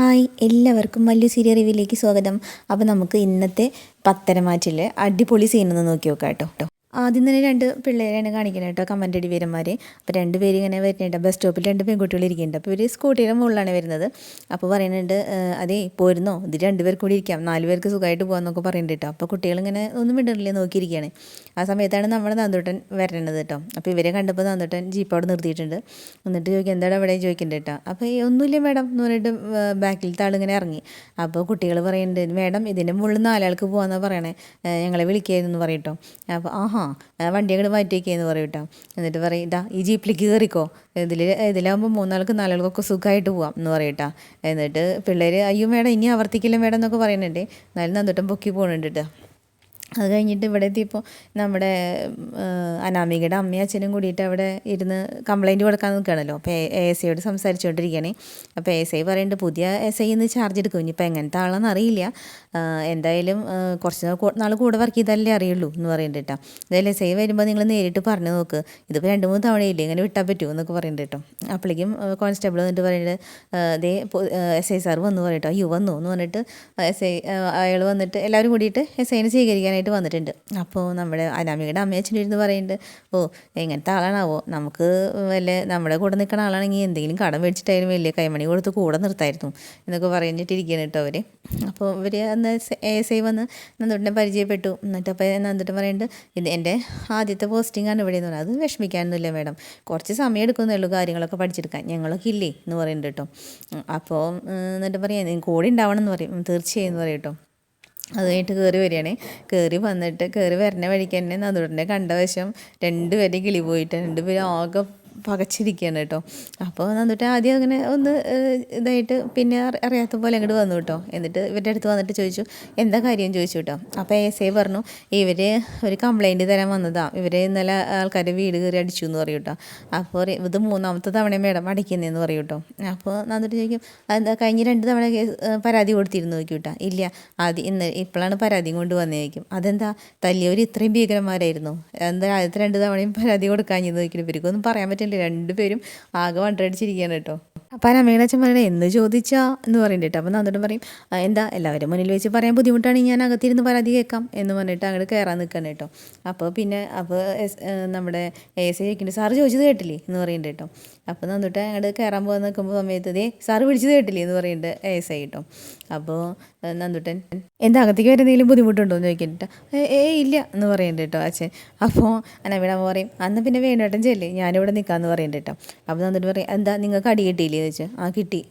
Hi എല്ലാവർക്കും വലിയ serial റിവ്യൂലേക്ക് സ്വാഗതം. അപ്പോൾ നമുക്ക് ഇന്നത്തെ പത്തരമാറ്റിലെ അടിപൊളി സീനൊന്ന് നോക്കി നോക്കാം കേട്ടോ ആദ്യം തന്നെ രണ്ട് പിള്ളേരെയാണ് കാണിക്കുന്നത് കേട്ടോ അടി വീരന്മാരെ. അപ്പോൾ രണ്ട് പേര് ഇങ്ങനെ വരുന്നുണ്ട്. ബസ് സ്റ്റോപ്പിൽ രണ്ട് പെൺകുട്ടികൾ ഇരിക്കുന്നുണ്ട്. അപ്പോൾ ഇവർ സ്കൂട്ടിയുടെ മുകളിലാണ് വരുന്നത്. അപ്പോൾ പറയുന്നുണ്ട് "ഏഹ്, അതേ പോരുന്നോ? ഇത് രണ്ടുപേർ കൂടി ഇരിക്കാം. നാല് പേർക്ക് സുഖമായിട്ട് പോകാമെന്നൊക്കെ പറയുന്നുണ്ട് കേട്ടോ. അപ്പോൾ കുട്ടികളിങ്ങനെ ഒന്നും മിണ്ടണില്ലേ നോക്കിയിരിക്കുകയാണ്. ആ സമയത്താണ് നമ്മുടെ നന്ദൂട്ടൻ വരണത് കേട്ടോ. അപ്പോൾ ഇവരെ കണ്ടപ്പോൾ നന്ദൂട്ടൻ ജീപ്പ് അവിടെ നിർത്തിയിട്ടുണ്ട്. എന്നിട്ട് ചോദിക്കും എന്താണ് അവിടെ? ചോദിക്കുന്നുണ്ട് കേട്ടോ. അപ്പോൾ "ഏയ്, ഒന്നുമില്ല മാഡം എന്ന് പറഞ്ഞിട്ട് ബാക്കിലത്തെ ആളിങ്ങനെ ഇറങ്ങി. അപ്പോൾ കുട്ടികൾ പറയുന്നുണ്ട് മാഡം ഇതിന്റെ മുകളിൽ നാലാൾക്ക് പോകാമെന്നാണ് പറയണേ. ഞങ്ങളെ വിളിക്കായിരുന്നു പറയും കേട്ടോ. അപ്പോൾ ആഹാ ആ, വണ്ടി അങ്ങോട്ട് മാറ്റിയേക്കെന്ന് പറയും കേട്ടോ എന്നിട്ട് പറയും ഇതാ ഈ ജീപ്പിലേക്ക് കയറിക്കോ ഇതിൽ ഇതിലാകുമ്പോൾ മൂന്നാൾക്ക് നാലാൾക്കൊക്കെ സുഖമായിട്ട് പോവാം എന്ന് പറയും കേട്ടോ എന്നിട്ട് പിള്ളേർ അയ്യോ മേഡം ഇനി ആവർത്തിക്കില്ല മേഡം എന്നൊക്കെ പറയുന്നുണ്ട്. എന്നാലും നന്ദോട്ടം പൊക്കി പോകുന്നുണ്ട് കേട്ടോ അത് കഴിഞ്ഞിട്ട് ഇവിടെ എത്തിയപ്പോൾ നമ്മുടെ അനാമികയുടെ അമ്മയും അച്ഛനും കൂടിയിട്ട് അവിടെ ഇരുന്ന് കംപ്ലൈന്റ് കൊടുക്കാൻ നിൽക്കുകയാണല്ലോ. അപ്പോൾ എ എസ് ഐയോട് സംസാരിച്ചുകൊണ്ടിരിക്കുകയാണ്. അപ്പോൾ എ എസ് ഐ പറയുന്നുണ്ട് പുതിയ എസ് ഐ ഇന്ന് ചാർജ് എടുക്കും. ഇനിയിപ്പോൾ എങ്ങനത്തെ ആളാണെന്ന് അറിയില്ല. എന്തായാലും കുറച്ച് നാൾ കൂടെ വർക്ക് ചെയ്താലേ അറിയുള്ളൂ എന്ന് പറയുന്നുണ്ട് കേട്ടോ. എന്തായാലും എസ് ഐ വരുമ്പോൾ നിങ്ങൾ നേരിട്ട് പറഞ്ഞു നോക്ക്. ഇതിപ്പോൾ രണ്ട് മൂന്ന് തവണയില്ലേ ഇങ്ങനെ വിട്ടാൽ പറ്റുമോ എന്നൊക്കെ പറയുന്നുണ്ട് കേട്ടോ. അപ്പോഴേക്കും കോൺസ്റ്റബിൾ വന്നിട്ട് പറയുന്നത് ദേ എസ് ഐ സാർ വന്നു പറയട്ടോ. അയ്യോ വന്നു എന്ന് പറഞ്ഞിട്ട് എസ് ഐ അയാൾ വന്നിട്ട് എല്ലാവരും കൂടിയിട്ട് എസ് ഐനെ സ്വീകരിക്കാനായിട്ട് വന്നിട്ടുണ്ട്. അപ്പോൾ നമ്മുടെ അനാമികയുടെ അമ്മയച്ഛന്റെ ഇരുന്ന് പറയുന്നുണ്ട് ഓ എങ്ങനത്തെ ആളാണാവോ? നമുക്ക് വല്ല നമ്മുടെ കൂടെ നിൽക്കുന്ന ആളാണെങ്കിൽ എന്തെങ്കിലും കടം മേടിച്ചിട്ടായാലും വലിയ കൈമണി കൊടുത്ത് കൂടെ നിർത്തായിരുന്നു എന്നൊക്കെ പറഞ്ഞിട്ടിരിക്കുകയാണ് കേട്ടോ അവർ അപ്പോൾ ഇവർ അന്ന് എ എസ് ഐ വന്ന് നന്ദുട്ടിനെ പരിചയപ്പെട്ടു. എന്നിട്ട് അപ്പോൾ നന്ദുട്ടൻ പറയുന്നുണ്ട് ഇത് എന്റെ ആദ്യത്തെ പോസ്റ്റിംഗ് ആണ് ഇവിടെ എന്ന് പറഞ്ഞത് അത് വിഷമിക്കാനൊന്നുമില്ല മേഡം. കുറച്ച് സമയം എടുക്കുന്നേ ഉള്ളൂ കാര്യങ്ങളൊക്കെ പഠിച്ചെടുക്കാൻ. ഞങ്ങളൊക്കെ ഇല്ലേ? എന്ന് പറയുന്നുണ്ട് കേട്ടോ. അപ്പോൾ എന്നിട്ട് പറയാം "നീ കൂടെ ഉണ്ടാവണം എന്ന് പറയും. തീർച്ചയായും എന്ന് പറയും കേട്ടോ. അത് കഴിഞ്ഞിട്ട് കയറി വരികയാണ്. കയറി വന്നിട്ട് കയറി വരുന്ന വഴിക്ക് തന്നെ നടുവിന്റെ കണ്ട വശം രണ്ടുപേരും കിളി പോയിട്ട് രണ്ടുപേരും ആകെ പകച്ചിരിക്കുകയാണ് കേട്ടോ. അപ്പോൾ വന്നിട്ട് ആദ്യം അങ്ങനെ ഒന്ന് ഇതായിട്ട് പിന്നെ അറി- അറിയാത്ത പോലെ അങ്ങോട്ട് വന്നു കേട്ടോ. എന്നിട്ട് ഇവരുടെ അടുത്ത് വന്നിട്ട് ചോദിച്ചു എന്താ കാര്യം? ചോദിച്ചു കേട്ടോ. അപ്പോൾ എസ് ഐ പറഞ്ഞു ഇവർ ഒരു കംപ്ലൈന്റ് തരാൻ വന്നതാ. ഇവർ ഇന്നലെ ആൾക്കാർ വീട് കയറി അടിച്ചു എന്ന് പറയും കേട്ടോ. അപ്പോൾ ഇത് മൂന്നാമത്തെ തവണ മേഡം അടിക്കുന്നതെന്ന് പറയും കേട്ടോ. അപ്പോൾ നന്നിട്ട് ചോദിക്കും എന്താ കഴിഞ്ഞ രണ്ട് തവണ പരാതി കൊടുത്തിരുന്നു? നോക്കി കേട്ടോ. ഇല്ല ആദ്യം ഇന്ന് ഇപ്പോഴാണ് പരാതിയും കൊണ്ട് വന്നേക്കും അതെന്താ തല്ലിയവർ ഇത്രയും ഭീകരന്മാരായിരുന്നു. എന്താ ആദ്യത്തെ രണ്ട് തവണയും പരാതി കൊടുക്കാഞ്ഞെന്ന്? നോക്കിയിട്ട് ഇവർക്കൊന്നും പറയാൻ പറ്റില്ല. രണ്ടുപേരും ആകെ വണ്ടടിച്ചിരിക്കുകയാണ് കേട്ടോ. അപ്പം അമ്മയുടെ അച്ഛൻ പറയണേ എന്ന് ചോദിച്ചാ? എന്ന് പറയുന്നുണ്ട് കേട്ടോ. അപ്പം നന്നോട്ട് പറയും എന്താ? എല്ലാവരും മുന്നിൽ വെച്ച് പറയാൻ ബുദ്ധിമുട്ടാണ്. ഞാൻ അകത്തിരുന്ന് പരാതി കേൾക്കാം. എന്ന് പറഞ്ഞിട്ട് അങ്ങോട്ട് കയറാൻ നിൽക്കണം കേട്ടോ. അപ്പോൾ പിന്നെ അപ്പോൾ നമ്മുടെ എ എസ് ഐ ചോദിക്കുന്നുണ്ട് സാറ് ചോദിച്ചത് കേട്ടില്ലേ? എന്ന് പറയുന്നുണ്ട് കേട്ടോ. അപ്പോൾ നന്നിട്ട് അങ്ങോട്ട് കയറാൻ പോകാൻ നിൽക്കുമ്പോൾ സമയത്ത് ദേ സാറ് വിളിച്ചത് കേട്ടില്ലേ എന്ന് പറയുന്നുണ്ട് ഐ കേട്ടോ അപ്പോൾ നന്ദുട്ടൻ എന്താ അകത്തേക്ക് വരെ എന്തെങ്കിലും ബുദ്ധിമുട്ടുണ്ടോ? എന്ന് ചോദിക്കട്ടെ ഏ ഇല്ല എന്ന് പറയുന്നുണ്ട് കേട്ടോ അച്ഛൻ. അപ്പോൾ അനവിടെ അമ്മ പറയും അന്ന് പിന്നെ വേണേട്ടൻ ചെല്ലേ ഞാനിവിടെ നിൽക്കാമെന്ന് പറയുന്നുണ്ട് കേട്ടോ അപ്പോൾ നന്നിട്ട് പറയും എന്താ നിങ്ങൾക്ക് അടി കിട്ടിയില്ലേ? എന്ന് വെച്ചാൽ ആ കിട്ടി.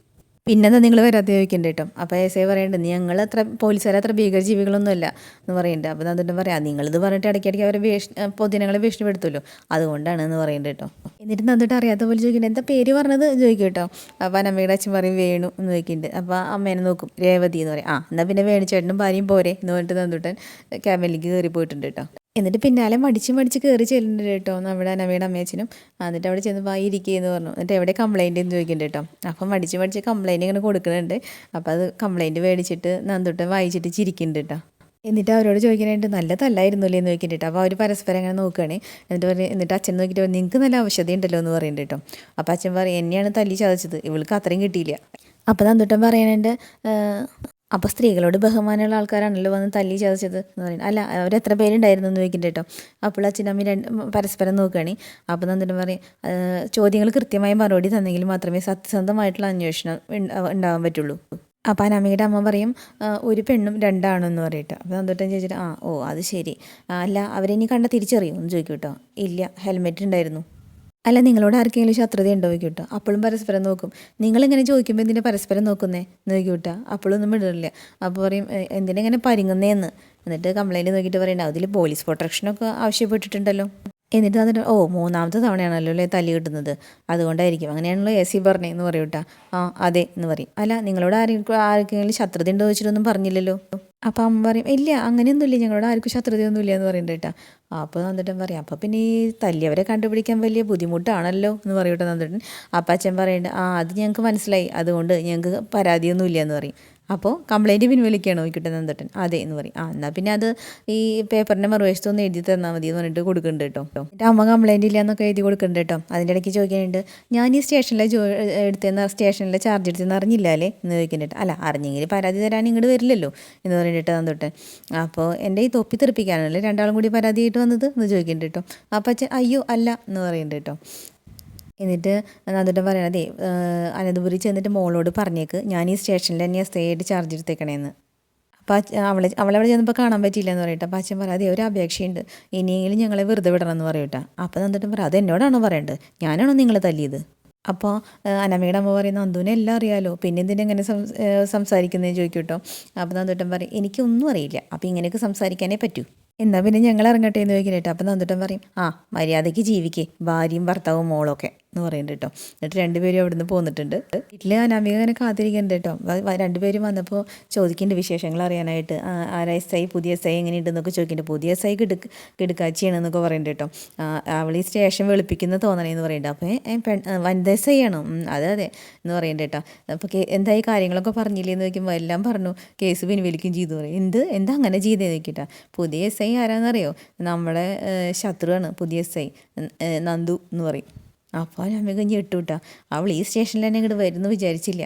പിന്നെന്താ നിങ്ങൾ വരെ ചോദിക്കണ്ട കേട്ടോ. അപ്പോൾ ഐ പറയുന്നുണ്ട് ഞങ്ങൾ അത്ര പോലീസുകാർ അത്ര ഭീകര ജീവികളൊന്നുമല്ല എന്ന് പറയുന്നുണ്ട് അപ്പോൾ അതുകൊണ്ട് പറയാം നിങ്ങളിത് പറഞ്ഞിട്ട് ഇടയ്ക്കിടയ്ക്ക് അവരെ ഭീഷ പൊതുജനങ്ങളെ ഭീഷണിപ്പെടുത്തുമല്ലോ. അതുകൊണ്ടാണ് എന്ന് പറയുന്നുണ്ട് കേട്ടോ. എന്നിട്ട് നന്നിട്ട് അറിയാത്ത പോലെ ചോദിക്കുന്നുണ്ട് എന്താ പേര് പറഞ്ഞത്? ചോദിക്കും കേട്ടോ. അപ്പോൾ അമ്മയുടെ അച്ഛൻ പറയും വേണു എന്ന് ചോദിക്കുന്നുണ്ട് അപ്പോൾ അമ്മേനെ നോക്കും രേവതി എന്ന് പറയും. ആ എന്നാൽ പിന്നെ വേണിച്ചേട്ടനും ഭാര്യയും പോരെ എന്ന് പറഞ്ഞിട്ട് നന്ദുട്ടൻ ക്യാബിനിലേക്ക് കയറി പോയിട്ടുണ്ട് കേട്ടോ. എന്നിട്ട് പിന്നാലെ മടിച്ച് മടിച്ച് കയറി ചെല്ലുന്നുണ്ട് കേട്ടോ നമ്മുടെ നവയുടെ അമ്മയച്ചനും എന്നിട്ട് അവിടെ ചെന്ന് വായി ഇരിക്കുകയെന്ന് പറഞ്ഞു. എന്നിട്ട് എവിടെ കംപ്ലൈന്റ് എന്ന് ചോദിക്കുന്നുണ്ട് കേട്ടോ. അപ്പം മടിച്ച് മടിച്ച് കംപ്ലൈന്റ് ഇങ്ങനെ കൊടുക്കുന്നുണ്ട്. അപ്പോൾ അത് കംപ്ലൈന്റ് മേടിച്ചിട്ട് നന്ദുട്ടൻ വായിച്ചിട്ട് ചിരിക്കുന്നുണ്ട് കേട്ടോ. എന്നിട്ട് അവരോട് ചോദിക്കാനായിട്ട് നല്ല തല്ലായിരുന്നില്ലേ എന്ന് ചോദിക്കുന്നുണ്ട് അപ്പോൾ അവർ പരസ്പരം അങ്ങനെ നോക്കുകയാണ്. എന്നിട്ട് പറയും എന്നിട്ട് അച്ഛൻ നോക്കിയിട്ട് നിങ്ങൾക്ക് നല്ല ആവശ്യതയുണ്ടല്ലോ എന്ന് പറയുന്നുണ്ട് കേട്ടോ. അപ്പോൾ അച്ഛൻ പറയും എന്നെയാണ് തല്ലി ചതച്ചത്. ഇവൾക്ക് അത്രയും കിട്ടിയില്ല. അപ്പോൾ നന്ദുട്ടൻ പറയാനുണ്ട് അപ്പോൾ സ്ത്രീകളോട് ബഹുമാനമുള്ള ആൾക്കാരാണല്ലോ വന്ന് തല്ലി ചതച്ചത് എന്ന് പറയുന്നത്. അല്ല അവരെത്ര പേരുണ്ടായിരുന്നു എന്ന് ചോദിക്കുന്നുണ്ട് കേട്ടോ അപ്പോൾ അച്ഛനമ്മ രണ്ട് പരസ്പരം നോക്കുകയാണ്. അപ്പോൾ നന്ദനം പറയും "ആ, ചോദ്യങ്ങൾ കൃത്യമായി മറുപടി തന്നെങ്കിൽ മാത്രമേ സത്യസന്ധമായിട്ടുള്ള അന്വേഷണം ഉണ്ട- ഉണ്ടാവാൻ പറ്റുള്ളൂ. അപ്പോൾ അനാമികയുടെ അമ്മ പറയും ഒരു പെണ്ണും രണ്ടാണോ എന്ന് പറയട്ടെ. അപ്പോൾ നന്ദോട്ടൻ ചോദിച്ചിട്ട് ആ ഓ അത് ശരി. അല്ല അല്ല അവരെനി കണ്ട തിരിച്ചറിയും എന്ന് ചോദിക്കും കേട്ടോ ഇല്ല ഹെൽമെറ്റ് ഉണ്ടായിരുന്നു. അല്ല നിങ്ങളോട് ആർക്കെങ്കിലും ശത്രുത ഉണ്ടോ ചോദിക്കും കേട്ടോ അപ്പോഴും പരസ്പരം നോക്കും. നിങ്ങളിങ്ങനെ ചോദിക്കുമ്പോൾ എന്തിനാ പരസ്പരം നോക്കുന്നേ? എന്ന് അപ്പോഴും ഒന്നും ഇടില്ല അപ്പോൾ പറയും എന്തിനെങ്ങനെ പരിങ്ങുന്നേന്ന്? എന്നിട്ട് കംപ്ലൈന്റ് നോക്കിയിട്ട് പറയണ്ട അതിൽ പോലീസ് പ്രൊട്ടക്ഷനൊക്കെ ആവശ്യപ്പെട്ടിട്ടുണ്ടല്ലോ. എന്നിട്ട് വന്നിട്ട് ഓ മൂന്നാമത്തെ തവണയാണല്ലോ അല്ലേ തല്ലി കിട്ടുന്നത്? അതുകൊണ്ടായിരിക്കും. അങ്ങനെയാണല്ലോ എ സി പറഞ്ഞേന്ന് പറയും കേട്ടോ. ആ അതെ എന്ന് പറയും. അല്ല നിങ്ങളോട് ആരെങ്കിലും ആർക്കെങ്കിലും ശത്രുത ഉണ്ടോ വെച്ചിട്ടൊന്നും പറഞ്ഞില്ലല്ലോ? അപ്പം അമ്മ പറയും ഇല്ല അങ്ങനെയൊന്നുമില്ല. ഞങ്ങളോട് ആർക്കും ശത്രുതയൊന്നുമില്ല എന്ന് പറയുന്നുണ്ട് കേട്ടോ. അപ്പോൾ നന്ദിട്ടൻ പറയും അപ്പോൾ പിന്നെ ഈ തല്ലിയവരെ കണ്ടുപിടിക്കാൻ വലിയ ബുദ്ധിമുട്ടാണല്ലോ എന്ന് പറയൂട്ടോ നന്ദിട്ടൻ അപ്പം അച്ഛൻ പറയുന്നുണ്ട് ആ അത് ഞങ്ങൾക്ക് മനസ്സിലായി. അതുകൊണ്ട് ഞങ്ങൾക്ക് പരാതിയൊന്നുമില്ല എന്ന് പറയും. അപ്പോൾ കംപ്ലയിന്റ് പിൻവലിക്കുകയാണോ നോക്കിയിട്ട് നന്ദട്ടൻ. അതെ എന്ന് പറയും. ആ എന്നാൽ പിന്നെ അത് ഈ പേപ്പറിന്റെ മറുവശത്ത് ഒന്ന് എഴുതി തന്നാൽ മതി എന്ന് പറഞ്ഞിട്ട് കൊടുക്കുന്നുണ്ട് കേട്ടോ. എന്റെ അമ്മ കംപ്ലയിന്റ് ഇല്ല എന്നൊക്കെ എഴുതി കൊടുക്കുന്നുണ്ട് കേട്ടോ. അതിന്റെ ഇടയ്ക്ക് ചോദിക്കാനുണ്ട് ഞാൻ ഈ സ്റ്റേഷനിലെ ജോ എടുത്തെന്ന് സ്റ്റേഷനിലെ ചാർജ് എടുത്തെന്ന് അറിഞ്ഞില്ലല്ലേ എന്ന് ചോദിക്കുന്നുണ്ട്. അല്ല അറിഞ്ഞെങ്കിൽ പരാതി തരാൻ ഇങ്ങോട്ട് വരില്ലല്ലോ? എന്ന് പറഞ്ഞിട്ട് നന്ദോട്ടൻ. അപ്പോൾ എന്റെ ഈ തൊപ്പി തെറിപ്പിക്കാനല്ലേ രണ്ടാളും കൂടി പരാതിയായിട്ട് വന്നത് എന്ന് ചോദിക്കുന്നുണ്ട് കേട്ടോ. അപ്പം അയ്യോ അല്ല എന്ന് പറയുന്നുണ്ട് കേട്ടോ. എന്നിട്ട് നന്ദുട്ടൻ പറയണതേ അനന്തപുരി ചെന്നിട്ട് മോളോട് പറഞ്ഞേക്ക്. ഞാൻ ഈ സ്റ്റേഷനിൽ തന്നെ സ്റ്റേ ആയിട്ട് ചാർജ് എടുത്തേക്കണേന്ന്. അപ്പം അവളെ അവളവിടെ ചെന്നപ്പോൾ കാണാൻ പറ്റിയില്ല എന്ന് പറയട്ടെ അപ്പം അച്ഛൻ പറയാം അതെ ഒരു അപേക്ഷയുണ്ട്. ഇനിയെങ്കിലും ഞങ്ങളെ വെറുതെ വിടണം എന്ന് പറയട്ടെ അപ്പം നന്ദിട്ടും പറയാം അത് എന്നോടാണോ പറയേണ്ടത് ഞാനാണോ നിങ്ങളെ തല്ലിയത്? അപ്പോൾ അനമ്മയുടെ അമ്മ പറയുന്ന അന്തുവിനെ എല്ലാം അറിയാലോ. പിന്നെ എന്തിനാ ഇങ്ങനെ സംസാരിക്കുന്നതെന്ന് ചോദിക്കൂട്ടോ അപ്പം നന്ദുട്ടൻ പറയും എനിക്കൊന്നും അറിയില്ല. അപ്പോൾ ഇങ്ങനെയൊക്കെ സംസാരിക്കാനേ പറ്റൂ. എന്നാൽ പിന്നെ ഞങ്ങൾ ഇറങ്ങട്ടെ എന്ന് ചോദിക്കണേട്ടോ അപ്പം നന്നിട്ടും പറയും ആ മര്യാദയ്ക്ക് ജീവിക്കേ. ഭാര്യയും ഭർത്താവും മോളൊക്കെ എന്ന് പറയുന്നുണ്ട് കേട്ടോ. എന്നിട്ട് രണ്ടുപേരും അവിടുന്ന് പോന്നിട്ടുണ്ട്. വീട്ടിൽ അനാമിക അങ്ങനെ കാത്തിരിക്കുന്നുണ്ട് കേട്ടോ. രണ്ടുപേരും വന്നപ്പോൾ ചോദിക്കുന്നുണ്ട് വിശേഷങ്ങൾ അറിയാനായിട്ട്. ആരാ എസ് ഐ പുതിയ എസ് ഐ എങ്ങനെയുണ്ടെന്നൊക്കെ ചോദിക്കുന്നുണ്ട്. പുതിയ എസ് ഐ കിടുക്ക് കിടുക്കാച്ചിയാണെന്നൊക്കെ പറയുന്നുണ്ട് കേട്ടോ. അവൾ ഈ സ്റ്റേഷൻ വെളുപ്പിക്കുന്ന തോന്നണേന്ന് പറയുന്നുണ്ട്. അപ്പോൾ പെൺ വനിത എസ് ഐ ആണോ? അതെ അതെ എന്ന് പറയുന്നുണ്ട് കേട്ടോ. അപ്പോൾ എന്തായി കാര്യങ്ങളൊക്കെ പറഞ്ഞില്ലേ എന്ന് ചോദിക്കുമ്പോൾ എല്ലാം പറഞ്ഞു. കേസ് പിൻവലിക്കും ചെയ്തു പറയും. എന്ത്? എന്താ അങ്ങനെ ചെയ്തേ നോക്കിയിട്ടാ പുതിയ എസ് ഐ ആരാന്നറിയോ? നമ്മുടെ ശത്രുവാണ് പുതിയ എസ് ഐ. നന്ദു എന്ന് പറയും. അപ്പോൾ അമ്മയൊക്കെ ഞെട്ടു കേട്ടോ അവൾ ഈ സ്റ്റേഷനിൽ തന്നെ ഇങ്ങോട്ട് വരുമെന്ന് വിചാരിച്ചില്ല.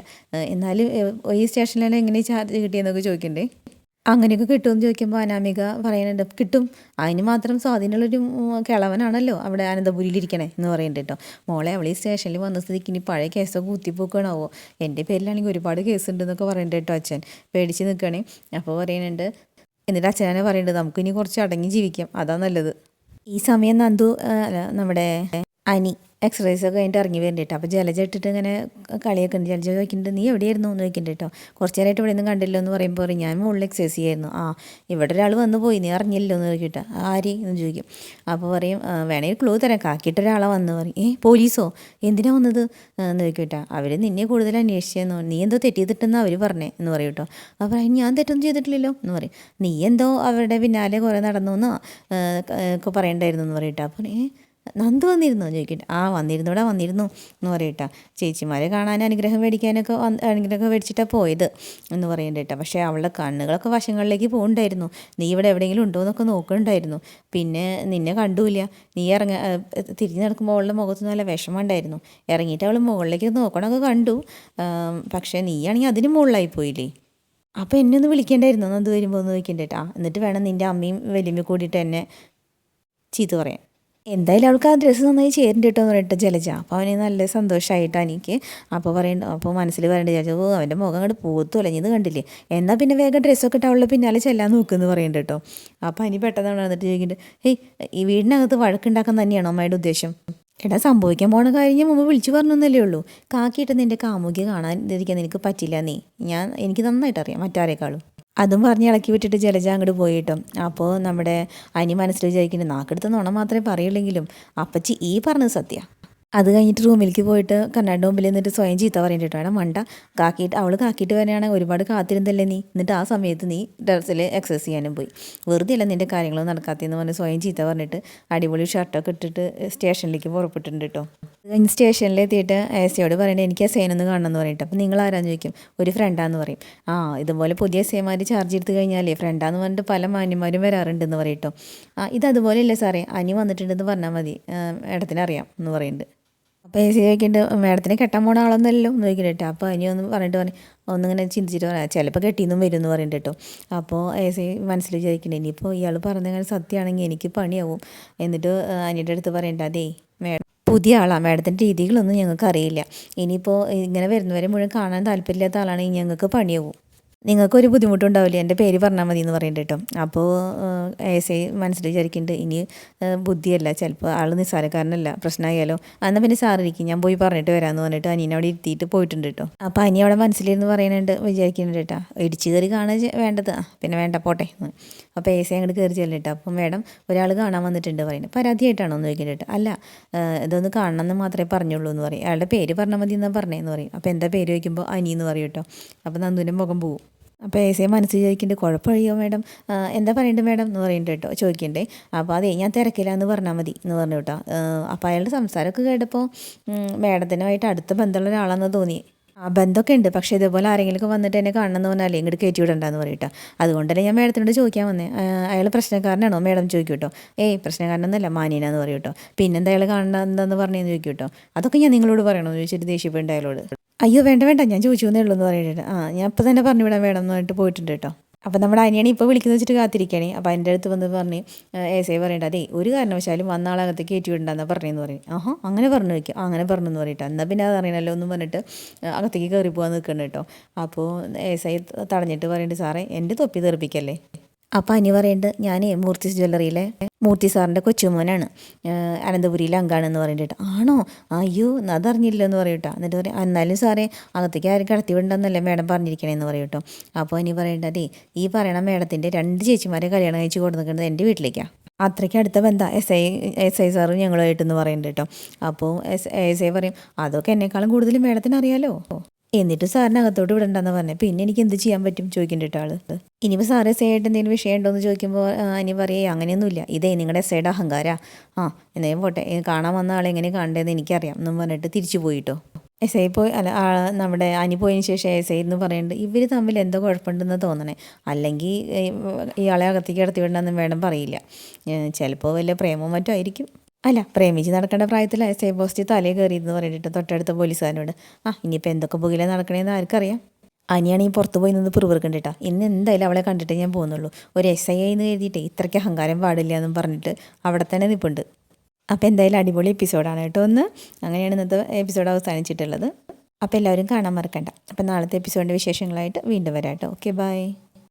എന്നാലും ഈ സ്റ്റേഷനിൽ തന്നെ എങ്ങനെ ചാർജ് കിട്ടിയെന്നൊക്കെ ചോദിക്കണ്ടേ? അങ്ങനെയൊക്കെ കിട്ടുമെന്ന് ചോദിക്കുമ്പോൾ അനാമിക പറയുന്നുണ്ട് കിട്ടും. അതിന് മാത്രം സ്വാധീനമുള്ളൊരു കിളവനാണല്ലോ അവിടെ അനന്തപുരിയിലിരിക്കണേ എന്ന് പറയുന്നുണ്ട് കേട്ടോ. മോളെ അവൾ ഈ സ്റ്റേഷനിൽ വന്ന സ്ഥിതിക്ക് ഇനി പഴയ കേസൊക്കെ കുത്തിപ്പോക്കണാവോ? എന്റെ പേരിലാണെങ്കിൽ ഒരുപാട് കേസ് ഉണ്ടെന്നൊക്കെ പറയുന്നുണ്ട് കേട്ടോ അച്ഛൻ. പേടിച്ച് നിൽക്കണേ. അപ്പോൾ പറയുന്നുണ്ട് എന്നിട്ട് അച്ഛനെ പറയുന്നുണ്ട് നമുക്കിനി കുറച്ച് അടങ്ങി ജീവിക്കാം. അതാ നല്ലത്. ഈ സമയം നന്ദു നമ്മുടെ അനി എക്സസൈസ് ഒക്കെ കഴിഞ്ഞിട്ട് ഇറങ്ങി വരണ്ടിട്ട് അപ്പോൾ ജലജ ഇട്ടിട്ട് ഇങ്ങനെ കളിയൊക്കെ ഉണ്ട്. ജലജ ചോദിക്കുന്നുണ്ട് നീ എവിടെയായിരുന്നു? എന്ന് ചോദിക്കുന്നുണ്ട് കേട്ടോ കുറച്ച് നേരമായിട്ട് ഇവിടെ ഒന്നും കണ്ടില്ലോ എന്ന് പറയുമ്പോൾ പറയും ഞാൻ മുകളിൽ എക്സസൈസ് ചെയ്യായിരുന്നു. ആ ഇവിടെ ഒരാൾ വന്നു പോയി നീ അറിഞ്ഞില്ലോ എന്ന് ചോദിക്കട്ടെ ആര്? എന്ന് ചോദിക്കും. അപ്പോൾ പറയും വേണമെങ്കിൽ ക്ലൂ തരാം. കാക്കിയിട്ട് ഒരാളെ വന്ന്. പറയും ഏ പോലീസോ? എന്തിനാ വന്നത്? എന്ന് ചോദിക്കട്ടെ അവർ നിന്നെ കൂടുതൽ അന്വേഷിച്ചെന്നോ നീ എന്തോ തെറ്റിയതിട്ടെന്ന് അവർ പറഞ്ഞേ എന്ന് പറയും കേട്ടോ അപ്പോൾ പറയും ഞാൻ തെറ്റൊന്നും ചെയ്തിട്ടില്ലല്ലോ? എന്ന് പറയും. നീ എന്തോ അവരുടെ പിന്നാലെ കുറേ നടന്നു എന്നോ ഒക്കെ പറയണ്ടായിരുന്നു എന്ന് പറയട്ടെ അപ്പോൾ ഏ നന്ദു വന്നിരുന്നു? ചോദിക്കട്ടെ. ആ വന്നിരുന്നൂടെ വന്നിരുന്നു എന്ന് പറയട്ടെ. ചേച്ചിമാരെ കാണാൻ അനുഗ്രഹം മേടിക്കാനൊക്കെ അനുഗ്രഹം മേടിച്ചിട്ടാണ് പോയത് എന്ന് പറയണ്ടേട്ടാ. പക്ഷേ അവളുടെ കണ്ണുകളൊക്കെ വശങ്ങളിലേക്ക് പോകണ്ടായിരുന്നു. നീ ഇവിടെ എവിടെയെങ്കിലും ഉണ്ടോ എന്നൊക്കെ നോക്കുന്നുണ്ടായിരുന്നു പിന്നെ നിന്നെ കണ്ടുമില്ല നീ ഇറങ്ങ തിരിഞ്ഞ് നടക്കുമ്പോൾ അവളുടെ മുഖത്ത് നല്ല വിഷമമുണ്ടായിരുന്നു. ഇറങ്ങിയിട്ട് അവൾ മുകളിലേക്ക് നോക്കണമൊക്കെ കണ്ടു. പക്ഷേ നീയാണെങ്കിൽ അതിന് മുകളിലായി പോയില്ലേ? അപ്പോൾ എന്നെ ഒന്ന് വിളിക്കേണ്ടായിരുന്നു? നന്ദ് വരുമ്പോൾ ഒന്ന് ചോദിക്കണ്ടേട്ടാ. എന്നിട്ട് വേണം നിന്റെ അമ്മയും വലിയമ്മയും കൂടിയിട്ട് എന്നെ ചീത്ത പറയാൻ. എന്തായാലും അവൾക്ക് ആ ഡ്രസ്സ് നന്നായി ചേരുന്നുണ്ട് കേട്ടോ എന്ന് പറഞ്ഞിട്ട് ജലജ. അപ്പോൾ അവന് നല്ല സന്തോഷമായിട്ട് എനിക്ക് അപ്പോൾ പറയണ്ട അപ്പോൾ മനസ്സിൽ പറയേണ്ട ജലജ ഓ അവന്റെ മുഖം അങ്ങോട്ട് പൂത്തു അലഞ്ഞത് കണ്ടില്ലേ? എന്നാൽ പിന്നെ വേഗം ഡ്രസ്സൊക്കെ ഇട്ട് പിന്നാലെ ചെല്ലാൻ നോക്കുമെന്ന് പറയുന്നുണ്ട് കേട്ടോ അപ്പോൾ അനി പെട്ടെന്ന് വന്നിട്ട് ചോദിക്കുന്നുണ്ട് ഹേയ് ഈ വീടിനകത്ത് വഴക്കുണ്ടാക്കാൻ തന്നെയാണോ അമ്മയുടെ ഉദ്ദേശം? എടാ സംഭവിക്കാൻ പോണ കാര്യം മുമ്പ് വിളിച്ചു പറഞ്ഞൊന്നല്ലേ ഉള്ളൂ. കാക്കിയിട്ട് നിന്റെ കാമുകി കാണാതിരിക്കാൻ നിനക്ക് പറ്റില്ല നീ. ഞാൻ എനിക്ക് നന്നായിട്ട് അറിയാം മറ്റാരേക്കാളും. അതും പറഞ്ഞ് ഇളക്കി വിട്ടിട്ട് ജലജ അങ്ങോട്ട് പോയിട്ടും അപ്പോൾ നമ്മുടെ അനി മനസ്സിൽ വിചാരിക്കുന്നത് നാക്കെടുത്ത് നുണ മാത്രമേ പറയുള്ളെങ്കിലും അപ്പച്ചി ഈ പറഞ്ഞത് സത്യ. അത് കഴിഞ്ഞിട്ട് റൂമിലേക്ക് പോയിട്ട് കണ്ണാടി മുമ്പിൽ നിന്നിട്ട് സ്വയം ചീത്ത പറഞ്ഞിട്ട് വേണം. മണ്ട കാക്കിയിട്ട് അവൾ കാക്കിയിട്ട് വരികയാണെങ്കിൽ ഒരുപാട് കാത്തിരുന്നല്ലേ നീ? എന്നിട്ട് ആ സമയത്ത് നീ ഡ്രസ്സിൽ എക്സസൈസ് ചെയ്യാനും പോയി. വെറുതെ അല്ല നിന്റെ കാര്യങ്ങളൊന്നും നടക്കാത്തതെന്ന് പറഞ്ഞ് സ്വയം ചീത്ത പറഞ്ഞിട്ട് അടിപൊളി ഷർട്ടൊക്കെ ഇട്ടിട്ട് സ്റ്റേഷനിലേക്ക് പുറപ്പെട്ടിട്ടുണ്ട് കേട്ടോ കഴിഞ്ഞ് സ്റ്റേഷനിലെത്തിയിട്ട് സിയോട് പറയണേ എനിക്ക് സേനൊന്ന് കാണണമെന്ന് പറഞ്ഞിട്ട്. അപ്പോൾ നിങ്ങൾ ആരാന്ന് ചോദിക്കും? ഒരു ഫ്രണ്ടാന്ന് പറയും. ആ ഇതുപോലെ പുതിയ സേമാർ ചാർജ് എടുത്ത് കഴിഞ്ഞാലേ ഫ്രണ്ടാന്ന് പറഞ്ഞിട്ട് പല മാന്യന്മാരും വരാറുണ്ടെന്ന് പറയട്ടോ ആ ഇത് സാറേ? അനി വന്നിട്ടുണ്ടെന്ന് പറഞ്ഞാൽ മതി. ഇടത്തിനറിയാം എന്ന് പറയുന്നുണ്ട് അപ്പോൾ എ സി ചോദിക്കുന്നുണ്ട് മാഡത്തിനെ കെട്ടാൻ പോണ ആളൊന്നല്ലോ എന്ന് ചോദിക്കുന്നുണ്ട് അപ്പോൾ ഇനി ഒന്ന് പറഞ്ഞിട്ട് പറഞ്ഞു ഒന്നിങ്ങനെ ചിന്തിച്ചിട്ട് പറയാം ചിലപ്പോൾ കെട്ടിയെന്നും വരും എന്ന് പറയുന്നുണ്ട് കേട്ടോ അപ്പോൾ എ സി മനസ്സിൽ വിചാരിക്കുന്നുണ്ട് ഇനിയിപ്പോൾ ഇയാൾ പറഞ്ഞങ്ങനെ സത്യമാണെങ്കിൽ എനിക്ക് പണിയാവും. എന്നിട്ട് അനിയുടെ അടുത്ത് പറയണ്ട അതേ മാഡം പുതിയ ആളാണ് മാഡത്തിന്റെ രീതികളൊന്നും ഞങ്ങൾക്ക് അറിയില്ല. ഇനിയിപ്പോൾ ഇങ്ങനെ വരുന്നവരെ മുഴുവൻ കാണാൻ താല്പര്യമില്ലാത്ത ആളാണെങ്കിൽ ഞങ്ങൾക്ക് പണിയാവും. നിങ്ങൾക്കൊരു ബുദ്ധിമുട്ടുണ്ടാവില്ല. എന്റെ പേര് പറഞ്ഞാൽ മതി എന്ന് പറയുന്നുണ്ട് കേട്ടോ അപ്പോൾ എസ് ഐ മനസ്സിൽ വിചാരിക്കുന്നുണ്ട് ഇനി ബുദ്ധിയല്ല. ചിലപ്പോൾ ആൾ നിസ്സാരക്കാരനല്ല. പ്രശ്നമായാലോ എന്നാൽ പിന്നെ സാറിരിക്കും ഞാൻ പോയി പറഞ്ഞിട്ട് വരാമെന്ന് പറഞ്ഞിട്ട് അനിയനെ അവിടെ ഇരുത്തിയിട്ട് പോയിട്ടുണ്ട് കേട്ടോ. അപ്പോൾ അനി അവിടെ മനസ്സിലിരുന്ന് പറയുന്നുണ്ട് വിചാരിക്കുന്നുണ്ട് കേട്ടോ. ഇടിച്ചു കയറി കാണാൻ വേണ്ടത്. പിന്നെ വേണ്ട പോട്ടെ അപ്പോൾ എസ് ഐ അങ്ങോട്ട് കയറി ചെല്ലിട്ട്. അപ്പം മേഡം ഒരാൾ കാണാൻ വന്നിട്ടുണ്ട് പറയുന്നത് പരാതിയായിട്ടാണോ എന്ന് ചോദിക്കുന്നുണ്ട് അല്ല ഇതൊന്ന് കാണണം എന്ന് മാത്രമേ പറഞ്ഞുള്ളൂ എന്ന് പറയും. അയാളുടെ പേര് പറഞ്ഞാൽ മതി എന്നാണ് പറഞ്ഞതെന്ന് പറയും. അപ്പോൾ എന്താ പേര് ചോദിക്കുമ്പോൾ അനി എന്ന് പറയും കേട്ടോ. അപ്പോൾ നന്ദുവിന്റെ മുഖം പോവും. അപ്പോൾ എ സി മനസ്സിൽ ചോദിക്കേണ്ടത് കുഴപ്പമില്ലയോ മാഡം? എന്താ പറയേണ്ടത് മാഡം? എന്ന് പറയുന്നുണ്ട് കേട്ടോ ചോദിക്കണ്ടേ. അപ്പോൾ അതേ ഞാൻ തിരക്കില്ല എന്ന് പറഞ്ഞാൽ മതി എന്ന് പറഞ്ഞു കേട്ടോ. അപ്പോൾ അയാളുടെ സംസാരമൊക്കെ കേട്ടപ്പോൾ മാഡത്തിനുമായിട്ട് അടുത്ത ബന്ധമുള്ള ഒരാളാണെന്ന് തോന്നി. ആ ബന്ധമൊക്കെ ഉണ്ട്. പക്ഷേ ഇതേപോലെ ആരെങ്കിലും വന്നിട്ട് എന്നെ കാണണമെന്ന് പറഞ്ഞാൽ ഇങ്ങോട്ട് കയറ്റി വിടണ്ടെന്ന് പറയട്ടോ അതുകൊണ്ട് ഞാൻ മേഡത്തിനോട് ചോദിക്കാൻ വന്നേ. അയാൾ പ്രശ്നക്കാരനാണോ? മേഡം ചോദിക്കും കേട്ടോ. ഏയ് പ്രശ്നക്കാരനൊന്നുമല്ല മാനീനാന്ന് പറയും കേട്ടോ. പിന്നെന്താ അയാൾ കാണണ്ട എന്താന്ന് പറഞ്ഞതെന്ന് ചോദിക്കും കേട്ടോ. അതൊക്കെ ഞാൻ നിങ്ങളോട് പറയണമെന്ന് ചോദിച്ചിട്ട് ദേഷ്യപ്പെടേണ്ട അയാളോട്. അയ്യോ വേണ്ട വേണ്ട. ഞാൻ ചോദിച്ചു എന്നേ ഉള്ളൂ എന്ന് പറയുന്നത് ആ ഞാൻ ഇപ്പം തന്നെ പറഞ്ഞു വിടാൻ വേണം എന്ന് പറഞ്ഞിട്ട് പോയിട്ടുണ്ട് കേട്ടോ. അപ്പം നമ്മുടെ അനിയണി ഇപ്പോൾ വിളിക്കുന്ന വെച്ചിട്ട് കാത്തിരിക്കുകയാണ് അപ്പോൾ എന്റെ അടുത്ത് വന്ന് പറഞ്ഞ് ഏസേ പറയണ്ട. അതെ ഒരു കാരണവശാലും വന്ന ആളകത്ത് കയറ്റി വിടണ്ടെന്ന് പറഞ്ഞെന്ന് പറഞ്ഞു ആഹാ അങ്ങനെ പറഞ്ഞു വയ്ക്കും അങ്ങനെ പറഞ്ഞു എന്ന് പറയട്ടെ. എന്നാൽ പിന്നെ അത് അറിയണമല്ലോ എന്ന് പറഞ്ഞിട്ട് അകത്തേക്ക് കയറി പോകാൻ നിൽക്കണം കേട്ടോ. അപ്പോൾ ഏസൈ തടഞ്ഞിട്ട് പറയേണ്ടത് സാറേ എന്റെ തൊപ്പി തെറിപ്പിക്കല്ലേ? അപ്പോൾ അനി പറയുന്നുണ്ട് ഞാൻ മൂർത്തിസ് ജ്വല്ലറിയിലെ മൂർത്തി സാറിന്റെ കൊച്ചുമോനാണ്. അനന്തപുരിയിലെ അങ്കാണെന്ന് പറഞ്ഞിട്ട് ആണോ? അയ്യോ അതറിഞ്ഞില്ല എന്ന് പറയും കേട്ടോ എന്നിട്ട് പറയും എന്നാലും സാറേ അകത്തേക്ക് ആരും കടത്തി വിടണ്ടെന്നല്ലേ മേഡം പറഞ്ഞിരിക്കണേന്ന് കേട്ടോ അപ്പോൾ ഇനി പറയേണ്ട ഈ പറയണ മേഡത്തിന്റെ രണ്ട് ചേച്ചിമാരെ കല്യാണം കഴിച്ച് കൊടുക്കുന്നത് എന്റെ വീട്ടിലേക്കാണ് അത്രയ്ക്ക് അടുത്ത ബന്ധം എസ് ഐ എസ് ഐ സാറും ഞങ്ങളുമായിട്ടെന്ന് പറയുന്നുണ്ട് കേട്ടോ അപ്പോൾ എസ് എസ് ഐ പറയും അതൊക്കെ എന്നെക്കാളും കൂടുതൽ മേഡത്തിന് അറിയാലോ എന്നിട്ട് സാറിന് അകത്തോട്ട് വിടണ്ടെന്ന് പറഞ്ഞു. പിന്നെ എനിക്ക് എന്ത് ചെയ്യാൻ പറ്റും ചോദിക്കേണ്ടിട്ട് ആൾ. ഇനിയിപ്പോൾ സാറ് എസ് ആയിട്ട് എന്തെങ്കിലും വിഷയം ഉണ്ടോ എന്ന് ചോദിക്കുമ്പോൾ അനി പറയേ അങ്ങനെയൊന്നുമില്ല. ഇതേ നിങ്ങളുടെ എസ് ഐയുടെ അഹങ്കാരാ. ആ എന്നേം പോട്ടെ. കാണാൻ വന്ന ആളെ എങ്ങനെ കാണേണ്ടതെന്ന് എനിക്കറിയാം എന്നും പറഞ്ഞിട്ട് തിരിച്ചു പോയിട്ടോ എസ് ഐ പോയി അല്ല നമ്മുടെ അനി പോയതിന് ശേഷം എസ് ഐ എന്ന് പറയുന്നുണ്ട് ഇവർ തമ്മിൽ എന്തോ കുഴപ്പമുണ്ടെന്ന് തോന്നണേ. അല്ലെങ്കിൽ ഇയാളെ അകത്തേക്ക് കിടത്തി വിടണമെന്നും വേണം പറയില്ല. ചിലപ്പോൾ വല്ല പ്രേമവും മറ്റും ആയിരിക്കും. അല്ല പ്രേമിച്ച് നടക്കേണ്ട പ്രായത്തിൽ സേവ് ഐ തലേ കയറിയെന്ന് പറഞ്ഞിട്ട് തൊട്ടടുത്ത പോലീസുകാരനോട് ആ ഇനിയിപ്പോൾ എന്തൊക്കെ പുകയില നടക്കണേന്ന് ആർക്കറിയാം? അനിയാണെങ്കിൽ പുറത്ത് പോയി നിന്ന് പിറുപിറുക്കണ്ടിട്ടാ ഇന്ന് എന്തായാലും അവളെ കണ്ടിട്ട് ഞാൻ പോകുന്നുള്ളൂ. ഒരു എസ് ഐ എന്ന് എഴുതിയിട്ട് ഇത്രയ്ക്ക് അഹങ്കാരം പാടില്ല എന്നും പറഞ്ഞിട്ട് അവിടെ തന്നെ നിൽപ്പുണ്ട് അപ്പോൾ എന്തായാലും അടിപൊളി എപ്പിസോഡാണ് കേട്ടോ ഒന്ന്. അങ്ങനെയാണ് ഇന്നത്തെ എപ്പിസോഡ് അവസാനിച്ചിട്ടുള്ളത്. അപ്പോൾ എല്ലാവരും കാണാൻ മറക്കണ്ട. അപ്പോൾ നാളത്തെ എപ്പിസോഡിന്റെ വിശേഷങ്ങളായിട്ട് വീണ്ടും വരാം കേട്ടോ ഓക്കെ ബൈ